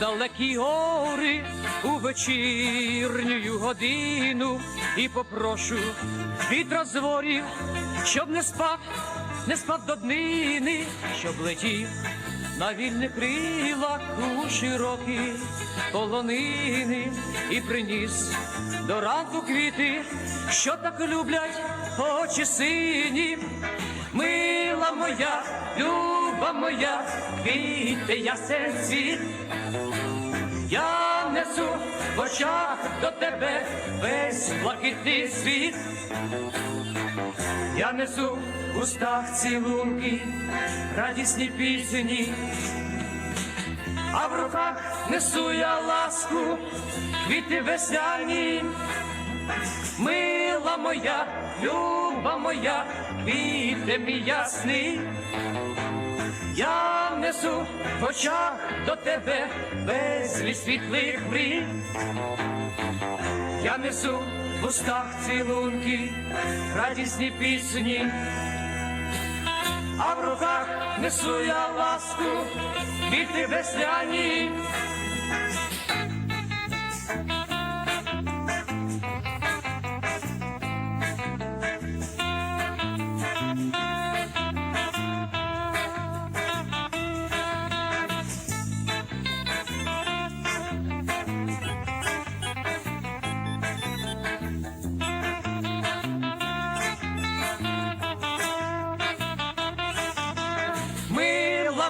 далекі гори у вечірню годину і попрошу від розворів, щоб не спав, не спав до днини, щоб летів на вільних крилах у широкі полонини і приніс до ранку квіти, що так люблять очі сині, мила моя. Люба моя, квіти ясен світ, я несу в очах до тебе весь блакитний світ, я несу в устах цілунки, радісні пісні, а в руках несу я ласку, квіти весняні, мила моя, люба моя, квіти мій ясний. Я несу в очах до тебе безліч світлих мрій, я несу в устах цілунки, радісні пісні, а в руках несу я ласку, квіти весняні.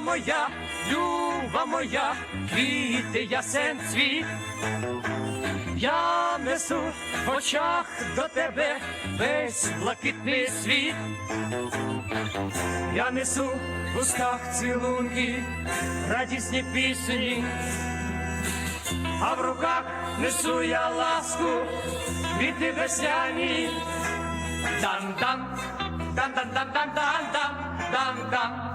моя, люба моя, квіти ясен цвіт, я несу в очах до тебе весь блакитний світ, я несу в устах цілунки, радісні пісні, а в руках несу я ласку від весняні. Дан-дан, дан-дан-дан-дан-дан, дан-дан.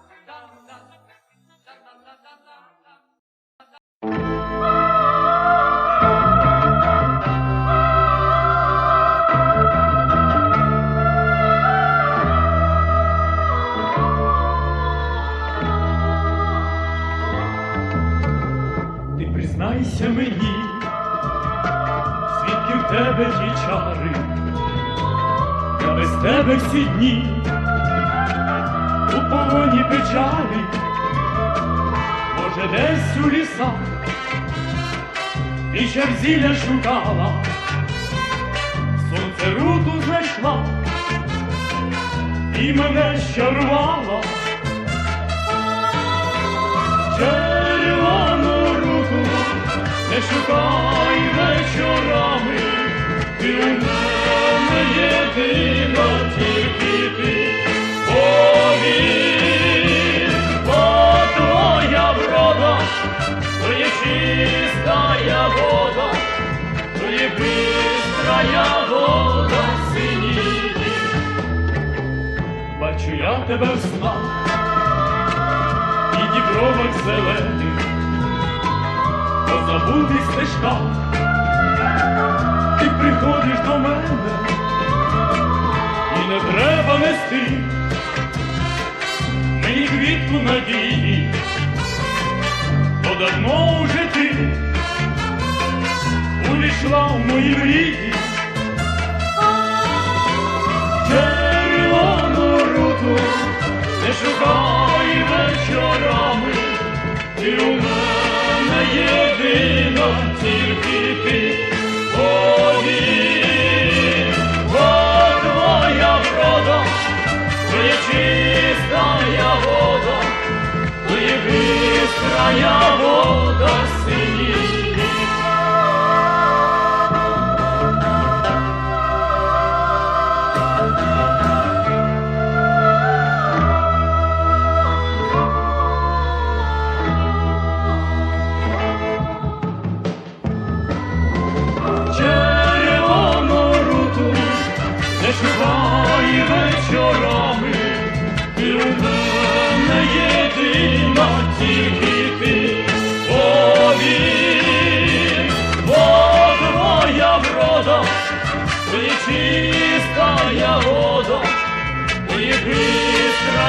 всі дні у полоні печалі, може, десь у лісах і зілля шукала, сонце руту знайшла і мене щарувала. Червону руку не шукай вечорами, ти у мене Бачу я тебе в снах, і дібровок зелених, по забутих стежках, ти приходиш до мене, і не треба нести мені квітку надії, бо давно вже ти увійшла в мої мрії. Червону руту не шукай вечорами, ти у мене єдина, тільки ти 要不。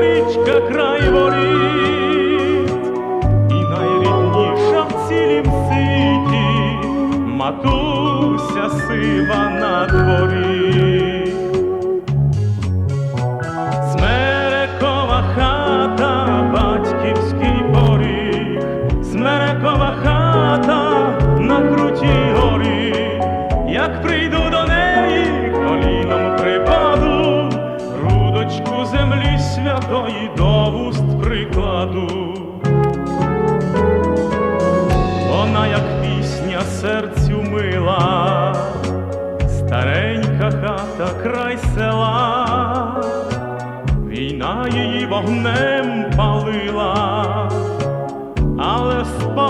річка край болить, і найрідніша в цілім світі матуся сива на дворі.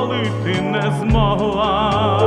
спалити не змогла.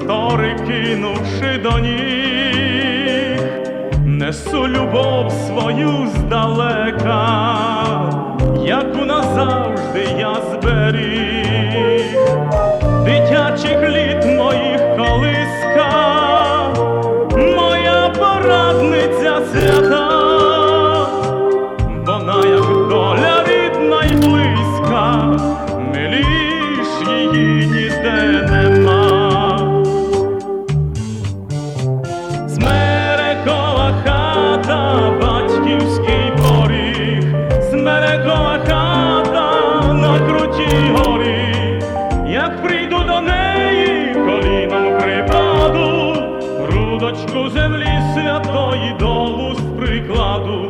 простори кинувши до ніг, несу любов свою здалека, яку назавжди я зберіг, дитячих літ. lado.